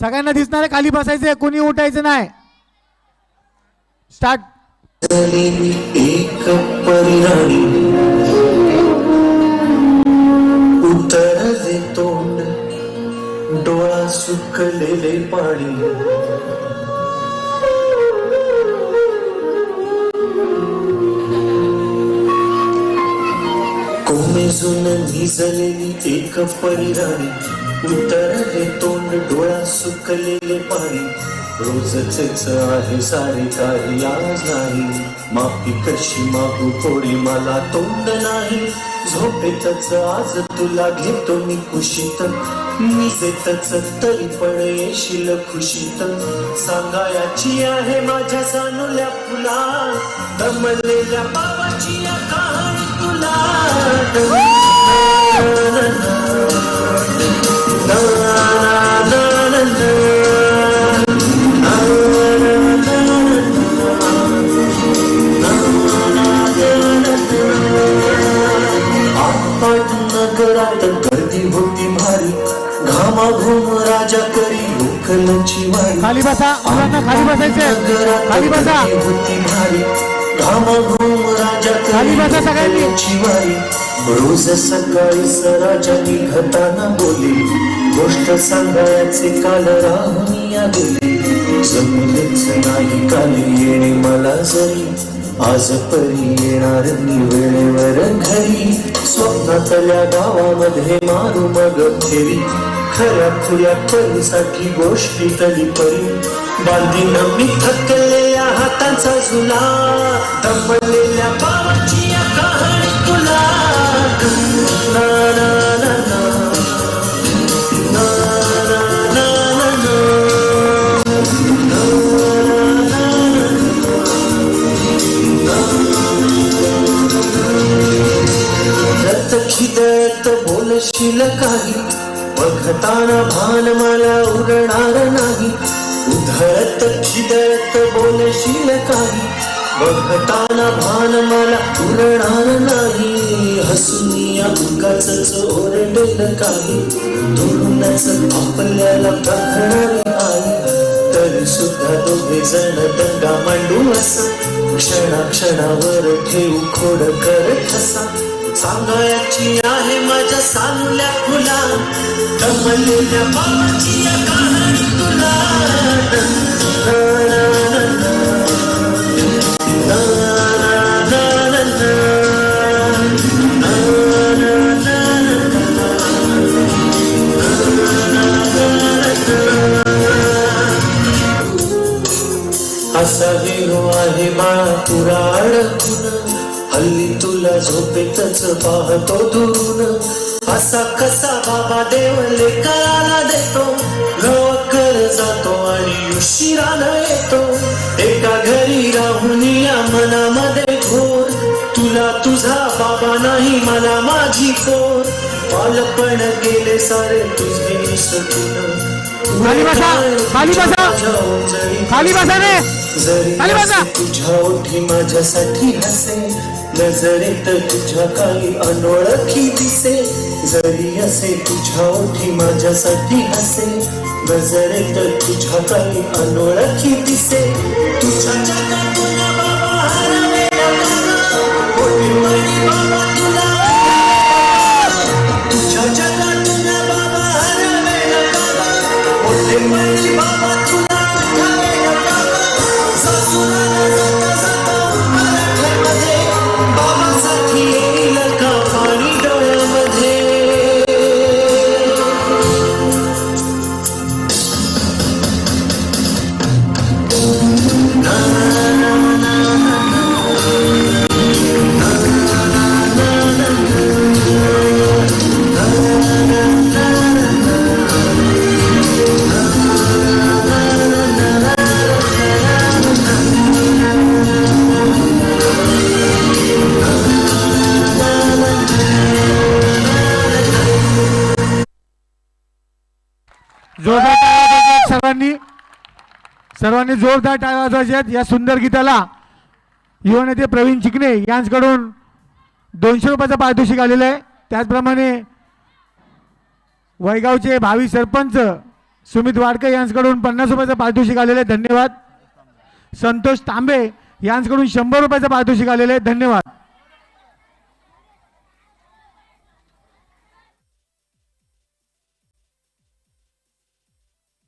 सगळ्यांना दिसणार खाली बसायचंय कोणी उठायचं नाही. स्टार्ट एक परिराणी उतरले तोंड डोळा सुकलेले पाणी. कोमेजून भिजलेली एक परिराणी उतरले तो सुकलेले पाणी. रोजच आहे सारे काही आज नाही. माफी कशी मागू थोडी मला तोंड नाही. झोपेतच आज तुला घेतो मी कुशीत निजेतच तरी पण येशील खुशीत. सांगायाची आहे माझ्या सानुल्या फुला दमलेल्या बाबाची कहाणी तुला. नगरात गर्दी होती भारी. घामाघूम राजा करी लोकलची वारी. खाली बसा मुलांना खाली खाली बसा. होती भारी. घामाघूम राजा खाली बसा सगळ्यांनी. वारी. रोज सकाळी सराजा निघताना बोली. गोष्ट सांगायचे काल राहुनिया गेली जमलेच नाही काल येणे मला जरी. आज परी येणार मी वेळेवर घरी. स्वप्नातल्या गावामध्ये मारू मग फेरी. खऱ्या खुऱ्या परीसाठी गोष्टी तरी परी. बांधीन मी थकलेल्या हाताचा झुला दमलेल्या पावाची कहाणी तुला. खिदळत बोलशील काही. बघताना भान मला उरणार नाही. उधळत खिदळत बोलशील काही. बघताना भान मला उरणार नाही. हसून अंगाच उगाच ओरडेल काही. धुरूनच आपल्याला बघणार आई तरी सुद्धा दोघे जण दंगा मांडू असा. क्षणा क्षणावर ठेवू खोड करत असा सांगायची आहे माझ्या सानुल्या फुला कमलेल्या बाबाची या कहाणी तुला. असा वेगो आहे बाळा तुरा अडकून हल्ली तुला झोपेतच पाहतो दुरून असा कसा बाबा देव लेकराला देतो. लवकर जातो आणि उशिरानं येतो. एका घरी राहून या मनामध्ये घोर. तुला तुझा बाबा नाही मला माझी कोर. बालपण गेले सारे तुझे खाली बसा, खाली बसा. खाली बसा रे. खाली बसा. तुझ्या ओठी माझ्यासाठी हसे. नजरेत तुझ्या काही अनोळखी दिसे. जरी असे तुझ्या ओठी माझ्यासाठी हसे. नजरेत तुझ्या काही अनोळखी दिसे. तुझ्या जोरदार टाळ्या सर्वांनी. सर्वांनी जोरदार टाळ्या वाजवायच्यात आहेत. या सुंदर गीताला युवा नेते प्रवीण चिकणे यांच्याकडून दोनशे रुपयाचं पारितोषिक आलेलं आहे. त्याचप्रमाणे वैगावचे भावी सरपंच सुमित वाडके यांच्याकडून पन्नास रुपयाचं पारितोषिक आलेलं आहे. धन्यवाद. संतोष तांबे यांच्याकडून शंभर रुपयाचं पारितोषिक आलेलं आहे. धन्यवाद.